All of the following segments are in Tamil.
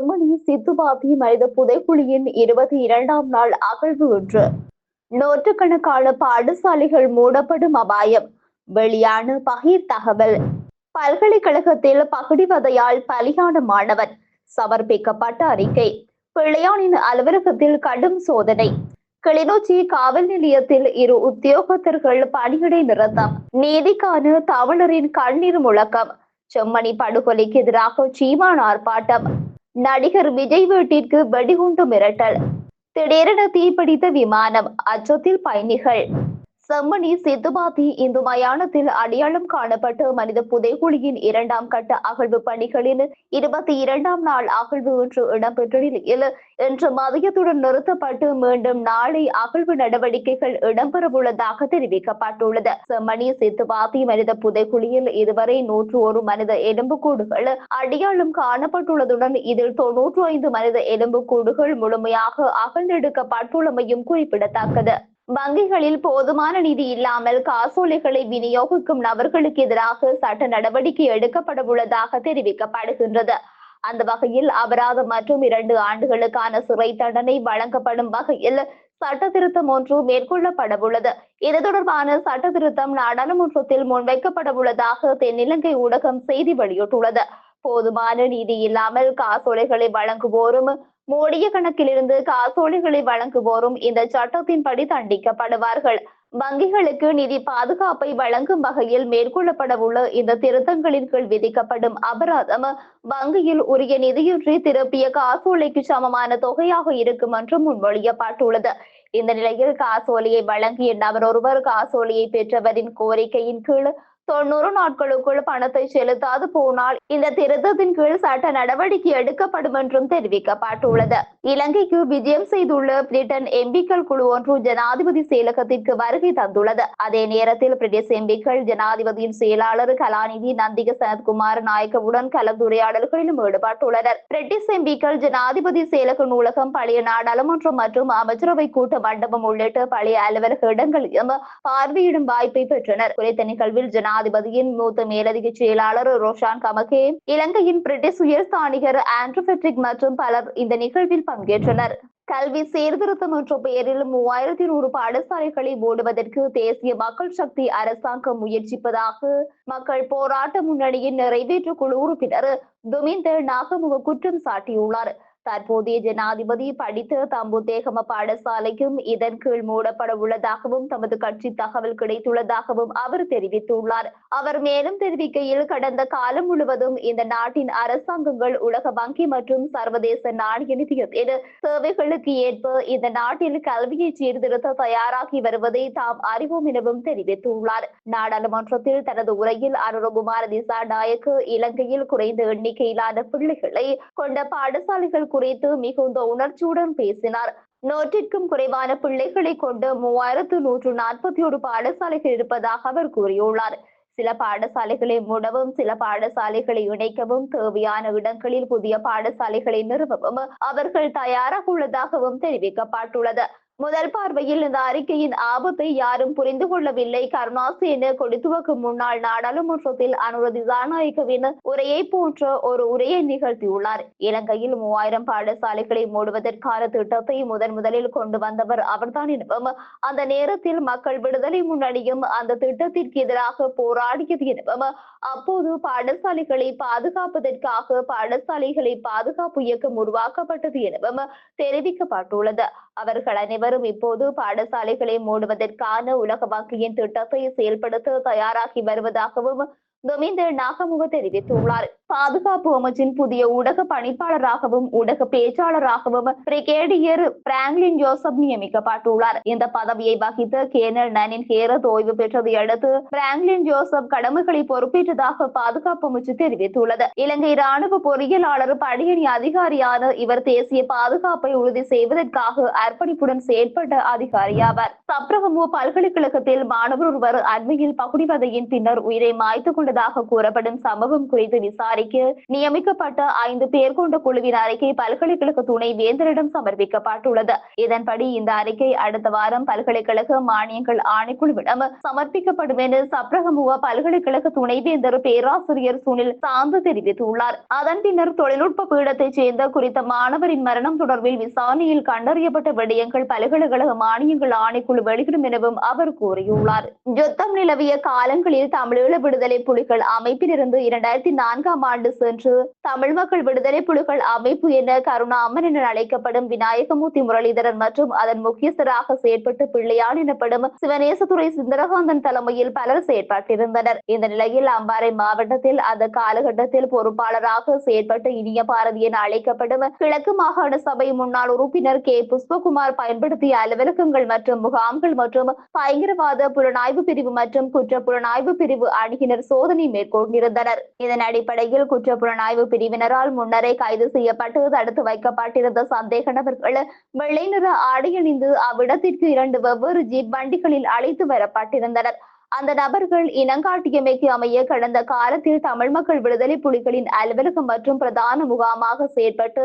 செம்மணி சித்துபாபி மனித புதைக்குழியின் இருபத்தி இரண்டாம் நாள் அகழ்வு ஒன்று. நூற்றுக்கணக்கான பாடசாலைகள் மூடப்படும் அபாயம். வெளியான பகிர் தகவல். பல்கலைக்கழகத்தில் பகுடிவதையால் பலியான மாணவன். சமர்ப்பிக்கப்பட்ட அறிக்கை. பிள்ளையானின் அலுவலகத்தில் கடும் சோதனை. கிளிநொச்சி காவல் நிலையத்தில் இரு உத்தியோகத்தர்கள் பணியிடை நிறுத்தம். நீதிக்கான தமிழரின் கண்ணீர் முழக்கம். செம்மணி படுகொலைக்கு எதிராக சீமான் ஆர்ப்பாட்டம். நடிகர் விஜய் வீட்டிற்கு வெடிகுண்டு மிரட்டல். திடீரென தீப்பிடித்த விமானம் அச்சத்தில் பயணிகள். செம்மணி சித்துபாதி இந்து மயானத்தில் அடையாளம் காணப்பட்ட மனித புதைகுழியின் இரண்டாம் கட்ட அகழ்வு பணிகளின் இருபத்தி இரண்டாம் நாள் அகழ்வு ஒன்று இடம்பெற்ற நிலையில் இன்று மதியத்துடன் நிறுத்தப்பட்டு மீண்டும் நாளை அகழ்வு நடவடிக்கைகள் இடம்பெறவுள்ளதாக தெரிவிக்கப்பட்டுள்ளது. செம்மணி சித்துபாதி மனித புதைக்குழியில் இதுவரை நூற்று ஒரு மனித எலும்புக்கூடுகள் அடையாளம் காணப்பட்டுள்ளதுடன் இதில் தொன்னூற்று ஐந்து மனித எலும்புக்கூடுகள் முழுமையாக அகழ்ந்தெடுக்கப்பட்டுள்ளமையும் குறிப்பிடத்தக்கது. வங்கிகளில் போதுமான நிதி இல்லாமல் காசோலைகளை விநியோகிக்கும் நபர்களுக்கு எதிராக சட்ட நடவடிக்கை எடுக்கப்பட உள்ளதாக தெரிவிக்கப்படுகின்றது. அந்த வகையில் அபராதம் மற்றும் இரண்டு ஆண்டுகளுக்கான சிறை தண்டனை வழங்கப்படும் வகையில் சட்ட திருத்தம் ஒன்று மேற்கொள்ளப்பட உள்ளது. இது தொடர்பான சட்ட திருத்தம் நாடாளுமன்றத்தில் முன்வைக்கப்பட உள்ளதாக தென்னிலங்கை ஊடகம் செய்தி வெளியிட்டுள்ளது. போதுமான நிதி இல்லாமல் காசோலைகளை வழங்குவோரும் மூடிய கணக்கிலிருந்து காசோலைகளை வழங்குவோரும் இந்த சட்டத்தின்படி தண்டிக்கப்படுவார்கள். வங்கிகளுக்கு நிதி பாதுகாப்பை வழங்கும் வகையில் மேற்கொள்ளப்பட உள்ள இந்த திருத்தங்களின் கீழ் விதிக்கப்படும் அபராதம் வங்கியில் உரிய நிதியின்றி திருப்பிய காசோலைக்கு சமமான தொகையாக இருக்கும் என்று முன்மொழியப்பட்டுள்ளது. இந்த நிலையில் காசோலையை வழங்கிய நபர் ஒருவர் காசோலையை பெற்றவரின் கோரிக்கையின் கீழ் தொண்ணூறு நாட்களுக்குள் பணத்தை செலுத்தாது போனால் இந்த திருத்தத்தின் கீழ் சட்ட நடவடிக்கை எடுக்கப்படும் என்றும் தெரிவிக்கப்பட்டுள்ளது. இலங்கைக்கு விஜயம் செய்துள்ள பிரிட்டன் எம்பிக்கள் குழு ஒன்று ஜனாதிபதி செயலகத்திற்கு வருகை தந்துள்ளது. அதே நேரத்தில் பிரிட்டிஷ் எம்பிக்கள் ஜனாதிபதியின் செயலாளர் கலாநிதி நந்திக சனத்குமார் நாயக்கவுடன் கலந்துரையாடல்களிலும் ஈடுபட்டுள்ளனர். பிரிட்டிஷ் எம்பிக்கள் ஜனாதிபதி செயலக நூலகம் பழைய நாடாளுமன்றம் மற்றும் அமைச்சரவை கூட்ட மண்டபம் உள்ளிட்ட பழைய அலுவலக இடங்களையும் பார்வையிடும் வாய்ப்பை பெற்றனர். குறித்த நிகழ்வில் ஜனாதிபதியின் மூத்த மேலதிக செயலாளர் ரோஷான் கமகே இலங்கையின் பிரிட்டிஷ் உயர்ஸ்தானிகர் ஆண்ட்ரூ பெட்ரிக் மற்றும் பலர் இந்த நிகழ்வில் பங்கேற்றனர். கல்வி சீர்திருத்தம் என்ற பெயரில் மூவாயிரத்தி நூறு பாடசாலைகளை மூடுவதற்கு தேசிய மக்கள் சக்தி அரசாங்கம் முயற்சிப்பதாக மக்கள் போராட்ட முன்னணியின் நிறைவேற்று குழு உறுப்பினர் துமிந்த நாகமுக குற்றம் சாட்டியுள்ளார். தற்போதைய ஜனாதிபதி படித்த தம்புதேகம பாடசாலைக்கும் இதன் கீழ் மூடப்பட உள்ளதாகவும் தமது கட்சி தகவல் கிடைத்துள்ளதாகவும் அவர் தெரிவித்துள்ளார். அவர் மேலும் தெரிவிக்கையில் கடந்த காலம் முழுவதும் இந்த நாட்டின் அரசாங்கங்கள் உலக வங்கி மற்றும் சர்வதேச நாணய நிதியத்தின் தேவைகளுக்கு ஏற்ப இந்த நாட்டில் கல்வியை சீர்திருத்த தயாராகி வருவதை தாம் அறிவோம் எனவும் தெரிவித்துள்ளார். நாடாளுமன்றத்தில் தனது உரையில் அனுரகுமார திசா நாயக்கு இலங்கையில் குறைந்த எண்ணிக்கையிலான பிள்ளைகளை கொண்ட பாடசாலைகள் குறித்து மிகுந்த உணர்ச்சியுடன் பேசினார். நூற்றிற்கும் குறைவான பிள்ளைகளை கொண்டு மூவாயிரத்து நூற்று நாற்பத்தி ஒரு பாடசாலைகள் இருப்பதாக அவர் கூறியுள்ளார். சில பாடசாலைகளை மூடவும் சில பாடசாலைகளை இணைக்கவும் தேவையான இடங்களில் புதிய பாடசாலைகளை நிறுவவும் அவர்கள் தயாராக உள்ளதாகவும் தெரிவிக்கப்பட்டுள்ளது. முதல் பார்வையில் இந்த அறிக்கையின் ஆபத்தை யாரும் புரிந்து கொள்ளவில்லை. கருணாசேன கொடுத்துவக்கு முன்னாள் நாடாளுமன்றத்தில் அனுரதி ஜாநாயகவின் உரையை போன்ற ஒரு உரையை நிகழ்த்தியுள்ளார். இலங்கையில் மூவாயிரம் பாடசாலைகளை மூடுவதற்கான திட்டத்தை முதன் முதலில் கொண்டு வந்தவர் அவர்தான் எனவும் அந்த நேரத்தில் மக்கள் விடுதலை முன்னணியும் அந்த திட்டத்திற்கு எதிராக போராடியது எனவும் அப்போது பாடசாலைகளை பாதுகாப்பதற்காக பாடசாலைகளை பாதுகாப்பு இயக்கம் உருவாக்கப்பட்டது எனவும் தெரிவிக்கப்பட்டுள்ளது. அவர்கள் அனைவரும் இப்போது பாடசாலைகளை மூடுவதற்கான உலக வங்கியின் திட்டத்தை செயல்படுத்த தயாராகி வருவதாகவும் துமிந்த நாகமுக தெரிவித்துள்ளார். பாதுகாப்பு அமைச்சின் புதிய ஊடக பணிப்பாளராகவும் ஊடக பேச்சாளராகவும் பிரிகேடியர் பிராங்க்லின் ஜோசப் நியமிக்கப்பட்டுள்ளார். இந்த பதவியை வகித்த கேனல் நனின் ஹேரத் ஓய்வு பெற்றதை அடுத்து பிராங்க்லின் ஜோசப் கடமைகளை பொறுப்பேற்றதாக பாதுகாப்பு அமைச்சு தெரிவித்துள்ளது. இலங்கை ராணுவ பொறியியலாளர் படையணி அதிகாரியான இவர் தேசிய பாதுகாப்பை உறுதி செய்வதற்காக அர்ப்பணிப்புடன் செயற்பட்ட அதிகாரியாவார் சப்ரகமு பல்கலைக்கழகத்தில் மாணவர் ஒருவர் அண்மையில் பகுடிவதையின் பின்னர் உயிரை மாய்த்து கொண்ட செய்யப்பட்டுள்ளதாக கூறப்படும் சம்பவம் குறித்து விசாரிக்க நியமிக்கப்பட்ட ஐந்து பேர் கொண்ட குழுவின் அறிக்கை பல்கலைக்கழக துணை வேந்தரிடம் சமர்ப்பிக்கப்பட்டுள்ளது. இதன்படி இந்த அறிக்கை அடுத்த வாரம் பல்கலைக்கழக மானியங்கள் ஆணைக்குழுவிடம் சமர்ப்பிக்கப்படும் என சப்ரகமுவ பல்கலைக்கழக துணைவேந்தர் பேராசிரியர் சுனில் சாந்து தெரிவித்துள்ளார். அதன் பின்னர் தொழில்நுட்ப பீடத்தைச் சேர்ந்த குறித்த மாணவரின் மரணம் தொடர்பில் விசாரணையில் கண்டறியப்பட்ட விடயங்கள் பல்கலைக்கழக மானியங்கள் ஆணைக்குழு வெளியிடும் எனவும் அவர் கூறியுள்ளார். யுத்தம் நிலவிய காலங்களில் தமிழீழ விடுதலை புலி புலிகள் அமைப்பிலிருந்து இரண்டாயிரத்தி நான்காம் ஆண்டு சென்று தமிழ் மக்கள் விடுதலை புலிகள் அமைப்பு என கருணாமன் என அழைக்கப்படும் விநாயகமூர்த்தி முரளிதரன் மற்றும் அதன் முக்கியஸ்தராக செயற்பட்டு பிள்ளையான் எனப்படும் சிவநேசதுரை சுந்தரகாந்தன் தலைமையில் பலர் செயற்பட்டிருந்தனர். இந்த நிலையில் அம்பாறை மாவட்டத்தில் அந்த காலகட்டத்தில் பொறுப்பாளராக செயற்பட்டு இனிய பாரதி என அழைக்கப்படும் கிழக்கு மாகாண சபை முன்னாள் உறுப்பினர் கே. புஷ்பகுமார் பயன்படுத்திய அலுவலகங்கள் மற்றும் முகாம்கள் மற்றும் பயங்கரவாத புலனாய்வு பிரிவு மற்றும் குற்ற புலனாய்வு பிரிவு அணியினர் சோதனை சோதனை மேற்கொண்டிருந்தனர். இதன் அடிப்படையில் குற்ற புலனாய்வு பிரிவினரால் முன்னரே கைது செய்யப்பட்டு தடுத்து வைக்கப்பட்டிருந்த சந்தேக நபர்கள் வெள்ளை நிற ஆடை அணிந்து அவ்விடத்திற்கு இரண்டு வெவ்வேறு ஜீப் வண்டிகளில் அழைத்து வரப்பட்டிருந்தனர். அந்த நபர்கள் இனங்காட்டியமைக்கு அமைய கடந்த காலத்தில் தமிழ் மக்கள் விடுதலை புலிகளின் அலுவலகம் மற்றும் பிரதான முகாமாக செயற்பட்டு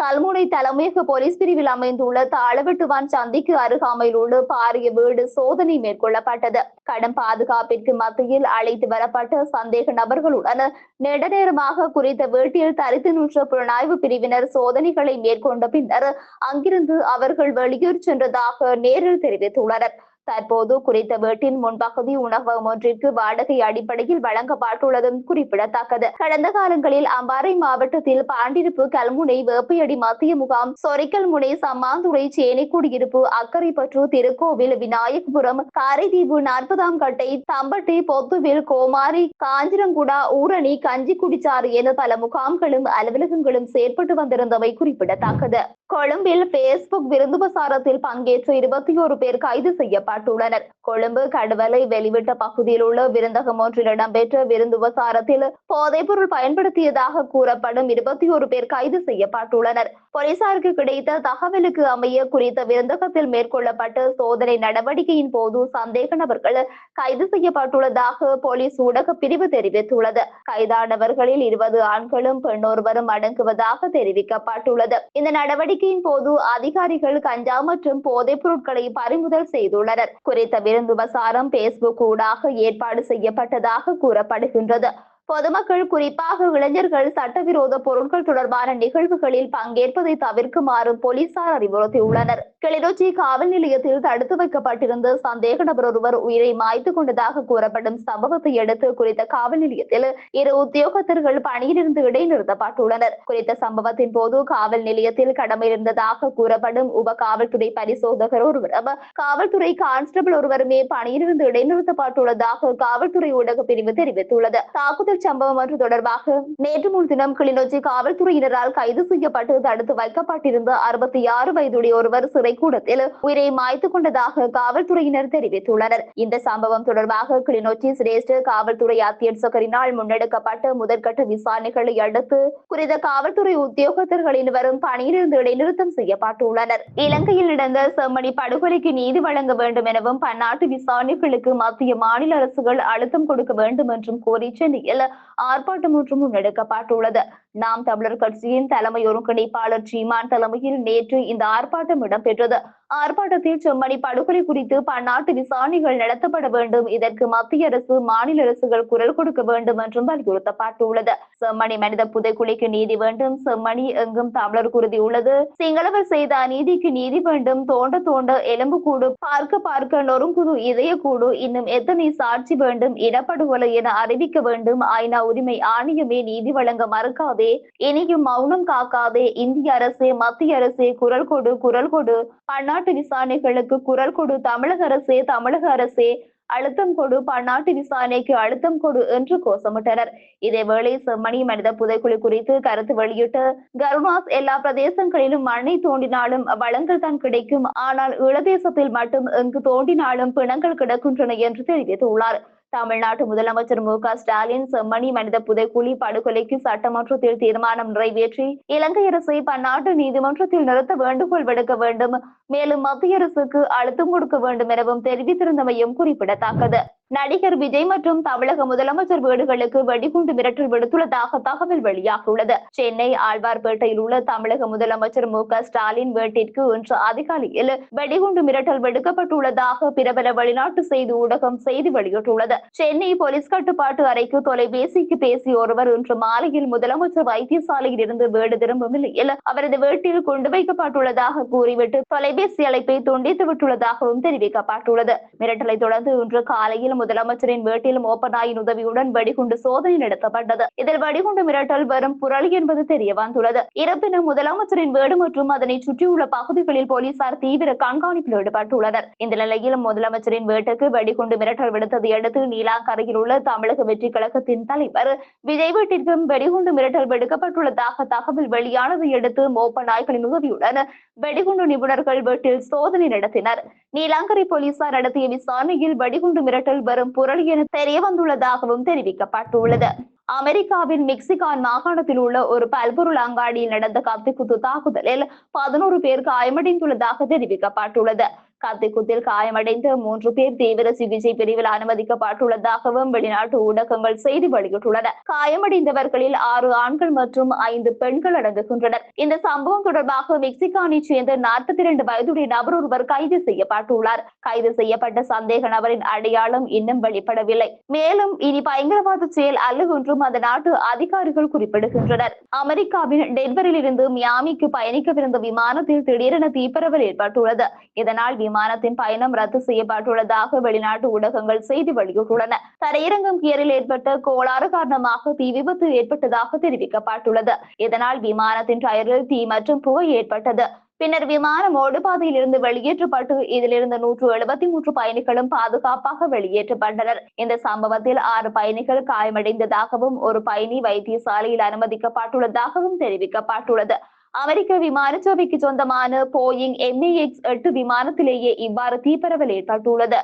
கல்முனை தலைமையக போலீஸ் பிரிவில் அமைந்துள்ள தாளவெட்டுவான் சந்திக்கு அருகாமையில் உள்ள பாரிய வீடு சோதனை மேற்கொள்ளப்பட்டது. கடும் பாதுகாப்பிற்கு மத்தியில் அழைத்து வரப்பட்ட சந்தேக நபர்களுடன் நெடுநேரமாக குறித்த வீட்டில் தரித்து நின்ற புலனாய்வு பிரிவினர் சோதனைகளை மேற்கொண்ட பின்னர் அங்கிருந்து அவர்கள் வெளியூர் சென்றதாக நேரில் தெரிவித்துள்ளனர். தற்போது குறித்த வீட்டின் முன்பகுதி உணவகம் ஒன்றிற்கு வாடகை அடிப்படையில் வழங்கப்பட்டுள்ளதும் குறிப்பிடத்தக்கது. கடந்த காலங்களில் அம்பாறை மாவட்டத்தில் பாண்டிருப்பு கல்முனை வேப்பையடி மத்திய முகாம் சொரிக்கல்முனை சம்மாந்துறை சேனை குடியிருப்பு அக்கரைப்பற்று திருக்கோவில் விநாயகபுரம் காரைதீவு நாற்பதாம் கட்டை தம்பட்டி பொத்துவில் கோமாரி காஞ்சிரங்குடா ஊரணி கஞ்சிக்குடிச்சாறு என பல முகாம்களும் அலுவலகங்களும் செயற்பட்டு வந்திருந்தவை குறிப்பிடத்தக்கது. கொழும்பில் பேஸ்புக் விருந்து பிரசாரத்தில் பங்கேற்ற இருபத்தி ஒரு பேர் கைது செய்யப்பட்டுள்ளனர். கொழும்பு கடவலை வெளிவிட்ட பகுதியில் உள்ள விருந்தகம் ஒன்றில் இடம்பெற்ற விருந்து பிரசாரத்தில் போதைப்பொருள் பயன்படுத்தியதாக கூறப்படும் இருபத்தி ஒரு பேர் கைது செய்யப்பட்டுள்ளனர். போலீசாருக்கு கிடைத்த தகவலுக்கு அமைய குறித்த விருந்தகத்தில் மேற்கொள்ளப்பட்ட சோதனை நடவடிக்கையின் போது சந்தேக நபர்கள் கைது செய்யப்பட்டுள்ளதாக போலீஸ் ஊடக பிரிவு தெரிவித்துள்ளது. கைதானவர்களில் இருபது ஆண்களும் பெண்ணொருவரும் அடங்குவதாக தெரிவிக்கப்பட்டுள்ளது. இந்த நடவடிக்கை நடவடிக்கையின் போது அதிகாரிகள் கஞ்சா மற்றும் போதைப் பொருட்களை பறிமுதல் செய்துள்ளனர். குறித்த விருந்து பிரசாரம் பேஸ்புக் ஊடாக ஏற்பாடு செய்யப்பட்டதாக கூறப்படுகின்றது. பொதுமக்கள் குறிப்பாக இளைஞர்கள் சட்டவிரோத பொருட்கள் தொடர்பான நிகழ்வுகளில் பங்கேற்பதை தவிர்க்குமாறு போலீசார் அறிவுறுத்தியுள்ளனர். கிளிநொச்சி காவல் நிலையத்தில் தடுத்து வைக்கப்பட்டிருந்த சந்தேக நபர் ஒருவர் உயிரை மாய்த்து கொண்டதாக கூறப்படும் சம்பவத்தை அடுத்து குறித்த காவல் நிலையத்தில் இரு உத்தியோகத்தர்கள் பணியிலிருந்து இடைநிறுத்தப்பட்டுள்ளனர். குறித்த சம்பவத்தின் போது காவல் நிலையத்தில் கடமையிருந்ததாக கூறப்படும் உப காவல்துறை பரிசோதகர் ஒருவரும் காவல்துறை கான்ஸ்டபிள் ஒருவருமே பணியிலிருந்து இடைநிறுத்தப்பட்டுள்ளதாக காவல்துறை ஊடக பிரிவு தெரிவித்துள்ளது. தாக்குதல் சம்பவம் ஒன்று தொடர்பாக நேற்று முன்தினம் கிளிநொச்சி காவல்துறையினரால் கைது செய்யப்பட்டு தடுத்து வைக்கப்பட்டிருந்த அறுபத்தி ஆறு வயதுடைய ஒருவர் சிறை கூடத்தில் உயிரை மாய்த்து கொண்டதாக காவல்துறையினர் தெரிவித்துள்ளனர். இந்த சம்பவம் தொடர்பாக கிளிநொச்சி சிரேஷ்ட காவல்துறை அத்தியட்சகரினால் முன்னெடுக்கப்பட்ட முதற்கட்ட விசாரணைகளை அடுத்து குறித்த காவல்துறை உத்தியோகத்தர்களின் வரும் பணியிலிருந்து இடைநிறுத்தம் செய்யப்பட்டுள்ளனர். இலங்கையில் நடந்த செம்மணி படுகொலைக்கு நீதி வழங்க வேண்டும் எனவும் பன்னாட்டு விசாரணைகளுக்கு மத்திய மாநில அரசுகள் அழுத்தம் கொடுக்க வேண்டும் என்றும் கோரி சென்னையில் ஆர்ப்பாட்டம் ஒன்று முன்னெடுக்கப்பட்டுள்ளது நாம் தமிழர் கட்சியின் தலைமை ஒருங்கிணைப்பாளர் சீமான் தலைமையில் நேற்று இந்த ஆர்ப்பாட்டம் இடம்பெற்றது. ஆர்ப்பாட்டத்தில் செம்மணி படுகொலை குறித்து பன்னாட்டு விசாரணைகள் நடத்தப்பட வேண்டும். இதற்கு மத்திய அரசு மாநில அரசுகள் குரல் கொடுக்க வேண்டும் என்றும் வலியுறுத்தப்பட்டுள்ளது. செம்மணி மனித புதைக்குழிக்கு நீதி வேண்டும். செம்மணி எங்கும் தமிழர் குருதி உள்ளது. சிங்களவர் செய்த அநீதிக்கு நீதி வேண்டும். தோண்ட தோண்ட எலும்பு கூடு பார்க்க பார்க்க நொறுங்குது இதய கூடு இன்னும் எத்தனை சாட்சி வேண்டும் இடப்படுகொலை என அறிவிக்க வேண்டும். ஐநா உரிமை ஆணையமே நீதி வழங்க மறுக்காதே. இனியும் மௌனம் காக்காதே. இந்திய அரசே மத்திய அரசே குரல் கொடு குரல் கொடு. பன்னாட்டு பன்னாட்டு விசாரணைகளுக்கு குரல் கொடு. தமிழக அரசே தமிழக அரசே அழுத்தம் கொடு. பன்னாட்டு விசாரணைக்கு அழுத்தம் கொடு என்று கோஷமிட்டனர். இதேவேளை செம்மணி மனித புதைக்குழி குறித்து கருத்து வெளியிட்டு கருணாஸ் எல்லா பிரதேசங்களிலும் மண்ணை தோண்டினாலும் வளங்கள் தான் கிடைக்கும். ஆனால் ஈழதேசத்தில் மட்டும் எங்கு தோண்டினாலும் பிணங்கள் கிடக்கின்றன என்று தெரிவித்துள்ளார். தமிழ்நாட்டு முதலமைச்சர் மு க ஸ்டாலின் செம்மணி மனித புதைக்குழி படுகொலைக்கு சட்டமன்றத்தில் தீர்மானம் நிறைவேற்றி இலங்கை அரசை பன்னாட்டு நீதிமன்றத்தில் நிறுத்த வேண்டுகோள் விடுக்க வேண்டும். மேலும் மத்திய அரசுக்கு அழுத்தம் கொடுக்க வேண்டும் எனவும் தெரிவித்திருந்தமையும் குறிப்பிடத்தக்கது. நடிகர் விஜய் மற்றும் தமிழக முதலமைச்சர் வீடுகளுக்கு வெடிகுண்டு மிரட்டல் விடுத்துள்ளதாக தகவல் வெளியாகியுள்ளது. சென்னை ஆழ்வார்பேட்டையில் உள்ள தமிழக முதலமைச்சர் மு க ஸ்டாலின் வீட்டிற்கு இன்று அதிகாலையில் வெடிகுண்டு மிரட்டல் விடுக்கப்பட்டுள்ளதாக பிரபல வெளிநாட்டு செய்தி ஊடகம் செய்தி வெளியிட்டுள்ளது. சென்னை போலீஸ் கட்டுப்பாட்டு அறைக்கு தொலைபேசிக்கு பேசிய ஒருவர் இன்று மாலையில் முதலமைச்சர் வைத்தியசாலையில் இருந்து வீடு திரும்பும் நிலையில் அவரது வீட்டில் கொண்டு வைக்கப்பட்டுள்ளதாக கூறிவிட்டு தொலைபேசி அழைப்பை துண்டித்து விட்டுள்ளதாகவும் தெரிவிக்கப்பட்டுள்ளது. மிரட்டலை தொடர்ந்து இன்று காலையில் முதலமைச்சரின் வீட்டில் ஓபனாயின் உதவியுடன் வெடிகுண்டு சோதனை நடத்தப்பட்டது. இதில் வெடிகுண்டு மிரட்டல் வரும் புரளி என்பது தெரிய வந்துள்ளது. இருப்பினும் முதலமைச்சரின் வீடு மற்றும் அதனை சுற்றியுள்ள பகுதிகளில் போலீசார் தீவிர கண்காணிப்பில் ஈடுபட்டுள்ளனர். இந்த நிலையில் முதலமைச்சரின் வீட்டுக்கு வெடிகுண்டு மிரட்டல் விடுத்ததை அடுத்து நீலாங்கரையில் உள்ள தமிழக வெற்றி கழகத்தின் தலைவர் விஜய் வீட்டிற்கும் வெடிகுண்டு மிரட்டல் விடுக்கப்பட்டுள்ளதாக தகவல் வெளியானதை அடுத்து மோப்ப நாய்களின் உதவியுடன் வெடிகுண்டு நிபுணர்கள் வீட்டில் சோதனை நடத்தினர். நீலாங்கரை போலீசார் நடத்திய விசாரணையில் வெடிகுண்டு மிரட்டல் வரும் பொருள் என தெரிய வந்துள்ளதாகவும் தெரிவிக்கப்பட்டுள்ளது. அமெரிக்காவின் மெக்சிகான் மாகாணத்தில் உள்ள ஒரு பல்பொருள் அங்காடியில் நடந்த கத்திக்குத்து தாக்குதலில் பதினோரு பேர் காயமடைந்துள்ளதாக தெரிவிக்கப்பட்டுள்ளது. கத்திக்குத்தில் காயமடைந்த மூன்று பேர் தீவிர சிகிச்சை பிரிவில் அனுமதிக்கப்பட்டுள்ளதாகவும் வெளிநாட்டு ஊடகங்கள் செய்தி வெளியிட்டுள்ளன. காயமடைந்தவர்களில் ஆறு ஆண்கள் மற்றும் ஐந்து பெண்கள் அடங்குகின்றனர். இந்த சம்பவம் தொடர்பாக மெக்சிகானை சேர்ந்த நாற்பத்தி இரண்டு வயதுடைய நபர் ஒருவர் கைது செய்யப்பட்டுள்ளார். கைது செய்யப்பட்ட சந்தேக நபரின் அடையாளம் இன்னும் வெளிப்படவில்லை. மேலும் இனி பயங்கரவாத செயல் அல்ல என்றும் அந்த நாட்டு அதிகாரிகள் குறிப்பிடுகின்றனர். அமெரிக்காவின் டென்வரில் இருந்து மியாமிக்கு பயணிக்கவிருந்த விமானத்தில் திடீரென தீப்பரவல் ஏற்பட்டுள்ளது. இதனால் விமானத்தின் பயணம் ரத்து செய்யப்பட்டுள்ளதாக வெளிநாட்டு ஊடகங்கள் செய்தி வெளியிட்டுள்ளன. தரையிறங்கும் கியரில் ஏற்பட்ட கோளாறு காரணமாக தீ விபத்து ஏற்பட்டதாக தெரிவிக்கப்பட்டுள்ளது. இதனால் விமானத்தின் டயரில் தீ மற்றும் புகை ஏற்பட்டது. பின்னர் விமானம் ஓடுபாதையில் இருந்து வெளியேற்றப்பட்டு இதிலிருந்து நூற்று எழுபத்தி மூன்று பயணிகளும் பாதுகாப்பாக வெளியேற்றப்பட்டனர். இந்த சம்பவத்தில் ஆறு பயணிகள் காயமடைந்ததாகவும் ஒரு பயணி வைத்தியசாலையில் அனுமதிக்கப்பட்டுள்ளதாகவும் தெரிவிக்கப்பட்டுள்ளது. அமெரிக்க விமான சேவைக்கு சொந்தமான போயிங் எம்ஏஎக்ஸ் எட்டு விமானத்திலேயே இவ்வாறு தீப்பரவல் ஏற்பட்டுள்ளது